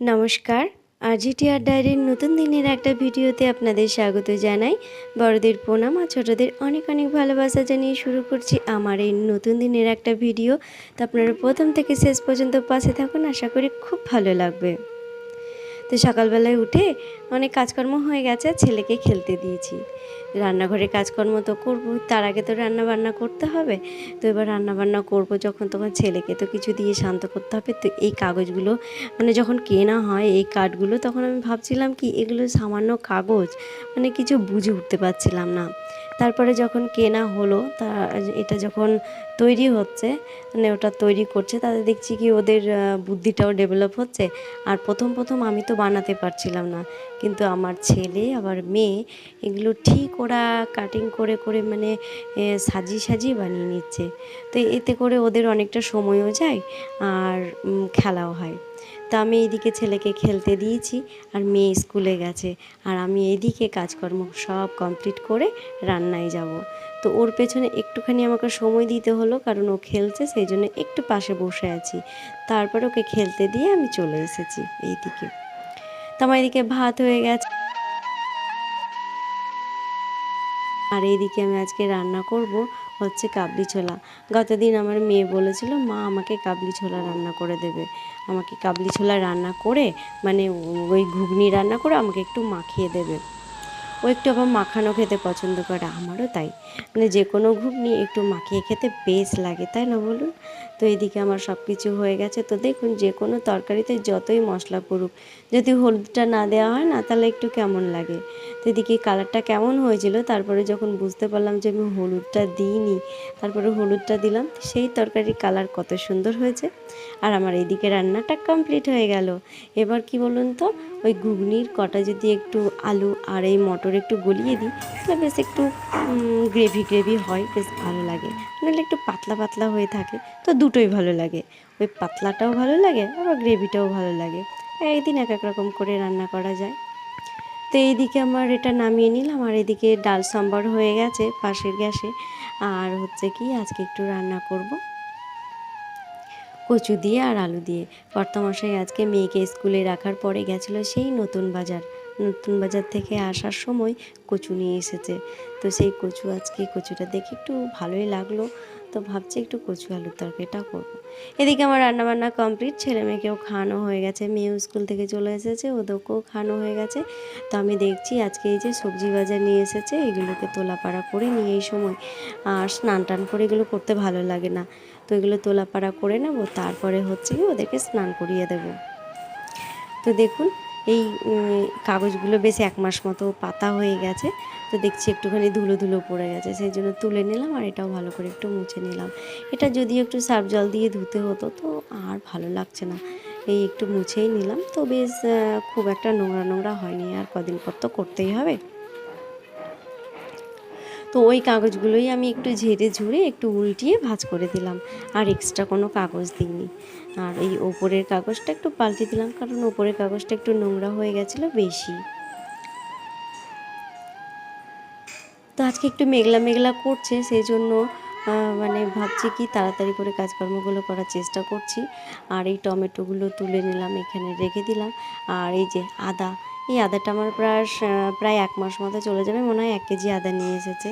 নমস্কার। আরজিটিআর ডায়েরির নতুন দিনের একটা ভিডিওতে আপনাদের স্বাগত জানাই। বড়দের প্রণাম আর ছোটদের অনেক অনেক ভালোবাসা জানিয়ে শুরু করছি আমার এই নতুন দিনের একটা ভিডিও। তো আপনারা প্রথম থেকে শেষ পর্যন্ত পাশে থাকুন, আশা করি খুব ভালো লাগবে। তো সকালবেলায় উঠে অনেক কাজকর্ম হয়ে গেছে, ছেলেকে খেলতে দিয়েছি। রান্নাঘরে কাজকর্ম তো করব তার আগে তো রান্না বান্না করতে হবে। তো এবার রান্না বান্না করব যখন তোমার ছেলেকে তো কিছু দিয়ে শান্ত করতে হবে। তো এই কাগজগুলো মানে যখন কেনা হয় এই কার্ডগুলো তখন আমি ভাবছিলাম কি এগুলো সামান্য কাগজ মানে কিছু বুঝে উঠতে পারছিলাম না। তারপরে যখন কেনা হলো, তা এটা যখন তৈরি হচ্ছে মানে ওটা তৈরি করছে তাদের দেখছি কি ওদের বুদ্ধিটাও ডেভেলপ হচ্ছে। আর প্রথম প্রথম আমি তো বানাতে পারছিলাম না। কিন্তু আমার ছেলে, আবার মেয়ে, এগুলো ঠিক ওরা কাটিং করে করে মানে সাজিয়ে সাজিয়ে বানিয়ে নিচ্ছে। তো এতে করে ওদের অনেকটা সময়ও যায়, আর খেলাও হয়। তা আমি এইদিকে ছেলেকে খেলতে দিয়েছি আর মেয়ে স্কুলে গেছে। আর আমি এইদিকে কাজকর্ম সব কমপ্লিট করে রান্নায় যাব। তো ওর পেছনে একটুখানি আমাকে সময় দিতে হলো কারণ ও খেলছে, সেই জন্য একটু পাশে বসে আছি। তারপর ওকে খেলতে দিয়ে আমি চলে এসেছি এইদিকে। তো আমার এদিকে ভাত হয়ে গেছে। আর এইদিকে আমি আজকে রান্না করব হচ্ছে কাবলি ছোলা। গতদিন আমার মেয়ে বলেছিল, মা, আমাকে কাবলি ছোলা রান্না করে দেবে। আমাকে কাবলি ছোলা রান্না করে মানে ওই ঘুগনি রান্না করে আমাকে একটু মাখিয়ে দেবে। ও একটু আবার মাখানো খেতে পছন্দ করে, আমারও তাই। মানে যে কোনো ঘুগনি একটু মাখিয়ে খেতে বেশ লাগে, তাই না বলুন? তো এদিকে আমার সব কিছু হয়ে গেছে। তো দেখুন, যে কোনো তরকারিতে যতই মশলা পড়ুক, যদি হলুদটা না দেওয়া হয় না, তাহলে একটু কেমন লাগে? তো এদিকে কালারটা কেমন হয়েছিল, তারপরে যখন বুঝতে পারলাম যে আমি হলুদটা দিইনি, তারপরে হলুদটা দিলাম, সেই তরকারির কালার কত সুন্দর হয়েছে। আর আমার এইদিকে রান্নাটা কমপ্লিট হয়ে গেল। এবার কি বলুন তো, ওই ঘুগনির কটা যদি একটু আলু আর এই মটর একটু গলিয়ে দিই, তাহলে বেশ একটু গ্রেভি গ্রেভি হয়, বেশ ভালো লাগে। নাহলে একটু পাতলা পাতলা হয়ে থাকে, তো দুটোই ভালো লাগে। ওই পাতলাটাও ভালো লাগে, আবার গ্রেভিটাও ভালো লাগে। একদিন এক এক রকম করে রান্না করা যায়। তো এইদিকে আমার এটা নামিয়ে নিলাম, আর এদিকে ডাল সাম্বার হয়ে গেছে পাশের গ্যাসে। আর হচ্ছে কি, আজকে একটু রান্না করব। কচু দিয়ে আর আলু দিয়ে। কর্তামশাই আজকে মেয়েকে স্কুলে রাখার পরে গেছিল সেই নতুন বাজার। নতুন বাজার থেকে আসার সময় কচু নিয়ে এসেছে। তো সেই কচু আজকে কচুটা দেখে একটু ভালোই লাগল। তো ভাবছি একটু কচু আলুর তরকারিটা করব। এদিকে আমার রান্নাবান্না কমপ্লিট। ছেলে মেয়েকেও খাওয়ানো হয়ে গেছে। মেয়েও স্কুল থেকে চলে এসেছে, ওদেরকেও খাওয়ানো হয়ে গেছে। তো আমি দেখছি আজকে এই যে সবজি বাজার নিয়ে এসেছে, এগুলোকে তোলাপাড়া করে নিয়ে এই সময় আর স্নান টান করে এগুলো করতে ভালো লাগে না। তো এগুলো তোলাপাড়া করে নেব, তারপরে হচ্ছে কি ওদেরকে স্নান করিয়ে দেব। তো দেখুন, এই কাগজগুলো বেশ এক মাস মতো পাতা হয়ে গেছে, তো দেখছি একটুখানি ধুলো ধুলো পড়ে গেছে, সেই জন্য তুলে নিলাম আর এটাও ভালো করে একটু মুছে নিলাম। এটা যদি একটু সার্ফ জল দিয়ে ধুতে হতো তো আর ভালো লাগছে না। এই একটু মুছেই নিলাম, তো বেশ খুব একটা নোংরা নোংরা হয়নি, আর কদিন পর তো করতেই হবে। তো ওই কাগজগুলোই আমি একটু ঝেড়ে ঝুড়ে একটু উল্টিয়ে ভাঁজ করে দিলাম। আর এক্সট্রা কোনো কাগজ দিইনি। আর এই ওপরের কাগজটা একটু পাল্টে দিলাম, কারণ ওপরের কাগজটা একটু নোংরা হয়ে গেছিল বেশি। তো আজকে একটু মেঘলা মেঘলা করছে, সেই জন্য মানে ভাবছি কি তাড়াতাড়ি করে কাজকর্মগুলো করার চেষ্টা করছি। আর এই টমেটোগুলো তুলে নিলাম, এখানে রেখে দিলাম। আর এই যে আদা, এই আদাটা আমার প্রায় প্রায় এক মাস মতো চলে যাবে, মনে হয় এক কেজি আদা নিয়ে এসেছে।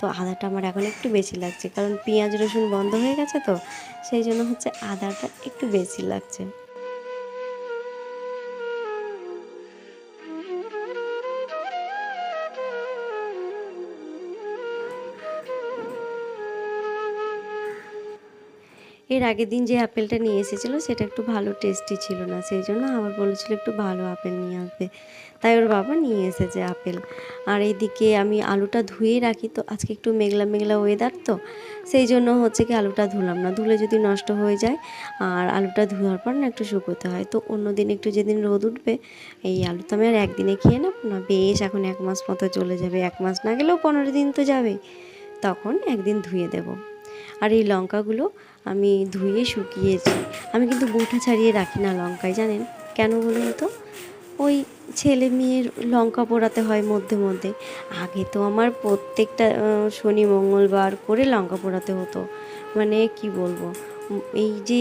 তো আদাটা আমার এখন একটু বেশি লাগছে, কারণ পেঁয়াজ রসুন বন্ধ হয়ে গেছে তো, সেই জন্য হচ্ছে আদাটা একটু বেশি লাগছে। এর আগের দিন যে আপেলটা নিয়ে এসেছিল, সেটা একটু ভালো টেস্টি ছিল না, সেই জন্য আমার বলেছিল একটু ভালো আপেল নিয়ে আসবে। তাই ওর বাবা নিয়ে এসেছে আপেল। আর এইদিকে আমি আলুটা ধুয়ে রাখি তো, আজকে একটু মেঘলা মেঘলা ওয়েদার তো, সেই জন্য হচ্ছে কি আলুটা ধুলাম না। ধুলে যদি নষ্ট হয়ে যায়, আর আলুটা ধোয়ার পর না একটু শুকোতে হয়। তো অন্য দিন একটু যেদিন রোদ উঠবে, এই আলু তো আমি আর একদিনে খেয়ে নেব না। বেশ, এখন এক মাস মতো চলে যাবে। এক মাস না গেলেও পনেরো দিন তো যাবে তখন একদিন ধুয়ে দেবো। আর এই লঙ্কাগুলো আমি ধুয়ে শুকিয়েছি। আমি কিন্তু গোটা ছাড়িয়ে রাখি না লঙ্কায়, জানেন? কেন বলুন তো? ওই ছেলে মেয়ের লঙ্কা পোড়াতে হয় মধ্যে মধ্যে। আগে তো আমার প্রত্যেকটা শনি, মঙ্গলবার করে লঙ্কা পোড়াতে হতো। মানে কি বলব? এই যে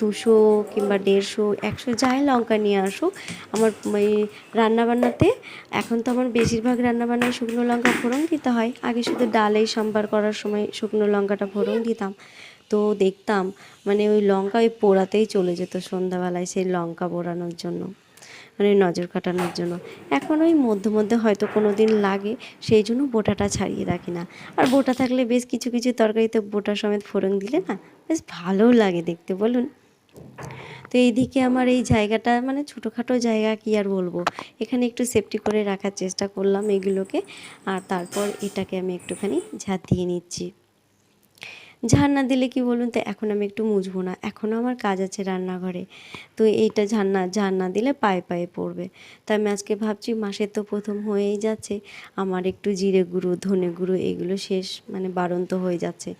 দুশো কিংবা দেড়শো, একশো যাই লঙ্কা নিয়ে আসুক, আমার, এই রান্নাবান্নাতে এখন তো আমার বেশিরভাগ রান্নাবান্নায় শুকনো লঙ্কা ফোড়ন দিতে হয়। আগে শুধু ডালেই সাম্বার করার সময় শুকনো লঙ্কাটা ফোড়ন দিতাম। তো দেখতাম মানে ওই লঙ্কা ওই পোড়াতেই চলে যেত সন্ধ্যাবেলায় সেই লঙ্কা পোড়ানোর জন্য। মানে নজর কাটানোর জন্য। এখন ওই মধ্যে মধ্যে হয়তো কোনো দিন লাগে, সেই জন্য বোটাটা ছাড়িয়ে রাখি না। আর বোটা থাকলে বেশ কিছু কিছু তরকারিতে বোটা সমেত ফোড়ন দিলে না, বেশ ভালোও লাগে দেখতে, বলুন। তো এইদিকে আমার এই জায়গাটা মানে ছোটোখাটো জায়গা কি আর বলব? এখানে একটু সেফটি করে রাখার চেষ্টা করলাম এগুলোকে। আর তারপর এটাকে আমি একটুখানি ঝাঁতিয়ে নিচ্ছি। ঝাড় না দিলে কি বলুন তো, এখন আমি একটু মুছবো না, এখনও আমার কাজ আছে রান্নাঘরে। তো এইটা ঝাড় না ঝাড় না দিলে পায়ে পায়ে পড়বে। তাই আমি আজকে ভাবছি মাসের তো প্রথম হয়েই যাচ্ছে, আমার একটু জিরে গুঁড়ো, ধনে গুঁড়ো এগুলো শেষ মানে বারন্ত হয়ে যাচ্ছে।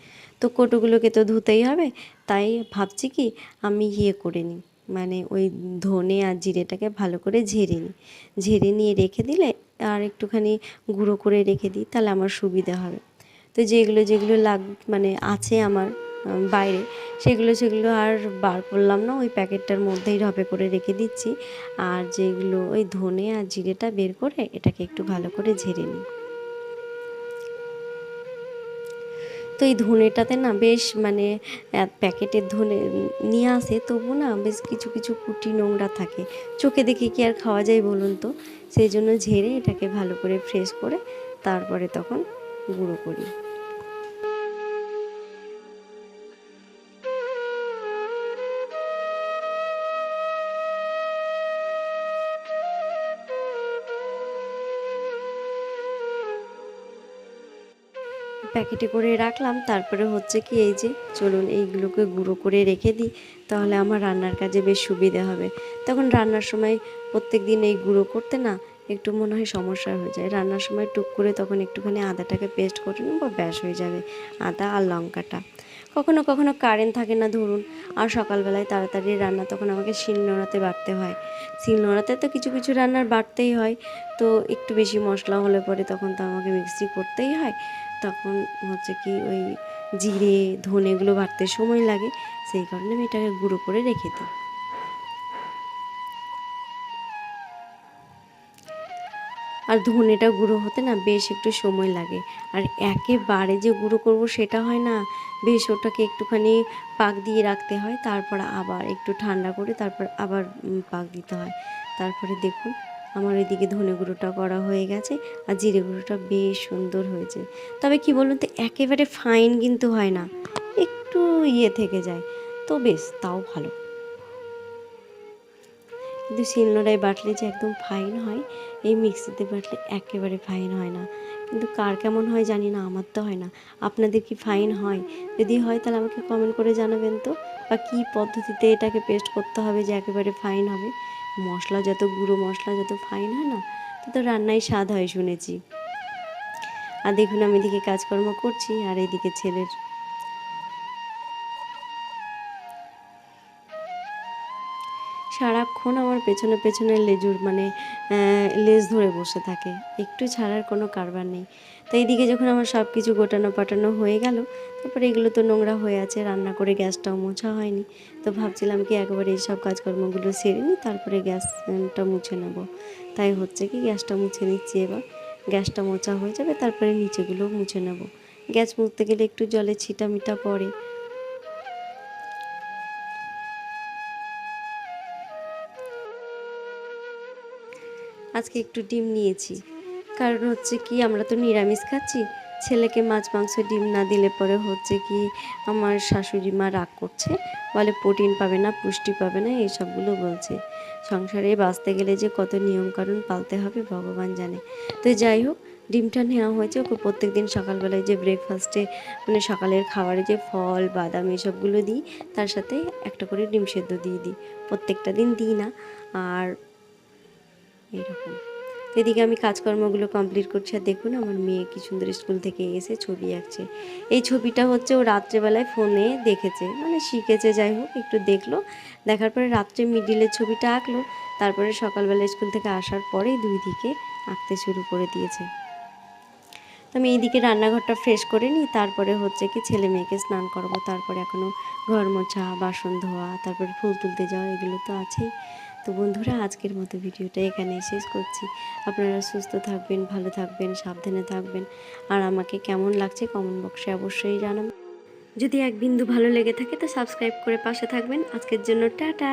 তো কোটোগুলোকে তো ধুতেই হবে, তাই ভাবছি কি আমি ইয়ে করে নিই মানে ওই ধনে আর জিরেটাকে ভালো করে ঝেড়ে নিই। ঝেড়ে নিয়ে রেখে দিলে আর একটুখানি গুঁড়ো করে রেখে দিই, তাহলে আমার সুবিধা হবে। তো যেগুলো যেগুলো লাগ মানে আছে আমার বাইরে, সেগুলো সেগুলো আর বার করলাম না। ওই প্যাকেটটার মধ্যেই ঢপে করে রেখে দিচ্ছি। আর যেগুলো ওই ধনে আর জিরেটা বের করে এটাকে একটু ভালো করে ঝেড়ে নিই। তো এই ধনেটাতে না বেশ মানে প্যাকেটের ধনে নিয়ে আসে, তবু না বেশ কিছু কিছু কুটি নোংরা থাকে। চোখে দেখে কি আর খাওয়া যায় বলুন তো? সেই জন্য ঝেড়ে এটাকে ভালো করে ফ্রেশ করে তারপরে তখন গুঁড়ো করি। প্যাকেটে করে রাখলাম। তারপরে হচ্ছে কি, এই যে চলুন এইগুলোকে গুঁড়ো করে রেখে দিই, তাহলে আমার রান্নার কাজে বেশ সুবিধে হবে। তখন রান্নার সময় প্রত্যেক দিন এই গুঁড়ো করতে না একটু মনে হয় সমস্যা হয়ে যায়। রান্নার সময় টুক করে তখন একটুখানি আদাটাকে পেস্ট করে নেব, ব্যাস হয়ে যাবে আদা আর লঙ্কাটা। কখনো কখনো কারেন্ট থাকে না ধরুন। আর সকালবেলায় তাড়াতাড়ি রান্না তখন আমাকে শিলনোড়াতে বাটতে হয়। শিলনোড়াতে তো কিছু কিছু রান্নার বাটতেই হয়। তো একটু বেশি মশলা হলে পরে তখন তো আমাকে মিক্সি করতেই হয়। তখন হচ্ছে কি ওই জিরে ধনেগুলো বাটতে সময় লাগে। সেই কারণে আমি এটাকে গুঁড়ো করে রেখে দিই। আর ধনেটা গুঁড়ো হতে না বেশ একটু সময় লাগে। আর একেবারে যে গুঁড়ো করব সেটা হয় না, বেশ ওটাকে একটুখানি পাক দিয়ে রাখতে হয়, তারপর আবার একটু ঠান্ডা করে তারপর আবার পাক দিতে হয়। তারপরে দেখুন, আমার এদিকে ধনে গুঁড়োটা করা হয়ে গেছে আর জিরে গুঁড়োটা বেশ সুন্দর হয়েছে। তবে কি বলুন তো, একেবারে ফাইন কিন্তু হয় না, একটু ইয়ে থেকে যায়। তো বেশ, তাও ভালো। কিন্তু শিলনোড়ায় বাটলে যে একদম ফাইন হয়, এই মিক্সিতে বাটলে একেবারে ফাইন হয় না। কিন্তু কার কেমন হয় জানি না, আমার তো হয় না। আপনাদের কি ফাইন হয়? যদি হয় তাহলে আমাকে কমেন্ট করে জানাবেন তো, বা কী পদ্ধতিতে এটাকে পেস্ট করতে হবে যে একেবারে ফাইন হবে। মশলা যত গুঁড়ো মশলা যত ফাইন হয় না, তত রান্নায় স্বাদ হয় শুনেছি। আর দেখুন আমি এদিকে কাজকর্ম করছি, আর এদিকে ছেলের সারাক্ষণ আমার পেছনে পেছনে লেজুর মানে লেজ ধরে বসে থাকে। একটু ছাড়ার কোনো কারবার নেই। তো এইদিকে যখন আমার সব কিছু গোটানো পাটানো হয়ে গেল, তারপরে এগুলো তো নোংরা হয়ে আছে, রান্না করে গ্যাসটাও মোছা হয়নি। তো ভাবছিলাম কি একবারে এই সব কাজকর্মগুলো সেরে নিই, তারপরে গ্যাসটা মুছে নেব। তাই হচ্ছে কি গ্যাসটা মুছে নিচ্ছি এবার। গ্যাসটা মোছা হয়ে যাবে, তারপরে নিচেগুলো মুছে নেব। গ্যাস মুছতে গেলে একটু জলে ছিটা মিটা পড়ে। আজকে একটু ডিম নিয়েছি। কারণ হচ্ছে কি, আমরা তো নিরামিষ খাচ্ছি। ছেলেকে মাছ, মাংস, ডিম না দিলে পরে হচ্ছে কি, আমার শাশুড়ি মা রাগ করছে। বলে প্রোটিন পাবে না, পুষ্টি পাবে না, এইসবগুলো বলছে। সংসারে বাঁচতে গেলে যে কত নিয়মকানুন পালতে হবে, ভগবান জানে। তো যাই হোক, ডিমটা নেওয়া হয়েছে। ওকে প্রত্যেক দিন সকালবেলায় যে ব্রেকফাস্টে মানে সকালের খাবারে যে ফল, বাদাম এসবগুলো দিই, তার সাথে একটা করে ডিম সেদ্ধ দিয়ে দিই। প্রত্যেকটা দিন দিই না। আর এইরকম। তো এদিকে আমি কাজকর্মগুলো কমপ্লিট করছি আর দেখুন আমার মেয়ে কি সুন্দর স্কুল থেকে এসে ছবি আঁকছে। এই ছবিটা হচ্ছে ও রাত্রেবেলায় ফোনে দেখেছে মানে শিখেছে, যাই হোক, একটু দেখল। দেখার পরে রাত্রে মিডিলের ছবিটা আঁকলো, তারপরে সকালবেলা স্কুল থেকে আসার পরেই দুই দিকে আঁকতে শুরু করে দিয়েছে। তো আমি এইদিকে রান্নাঘরটা ফ্রেশ করে নিই, তারপরে হচ্ছে কি ছেলে মেয়েকে স্নান করাবো। তারপরে এখনও ঘর মোছা, বাসন ধোয়া, তারপরে ফুল তুলতে যাওয়া, এগুলো তো আছেই। তো বন্ধুরা, আজকের মতো ভিডিওটা এখানে শেষ করছি। আপনারা সুস্থ থাকবেন, ভালো থাকবেন, সাবধানে থাকবেন। আর আমাকে কেমন লাগছে কমেন্ট বক্সে অবশ্যই জানাবেন। যদি এক বিন্দু ভালো লেগে থাকে, তো সাবস্ক্রাইব করে পাশে থাকবেন। আজকের জন্য টাটা!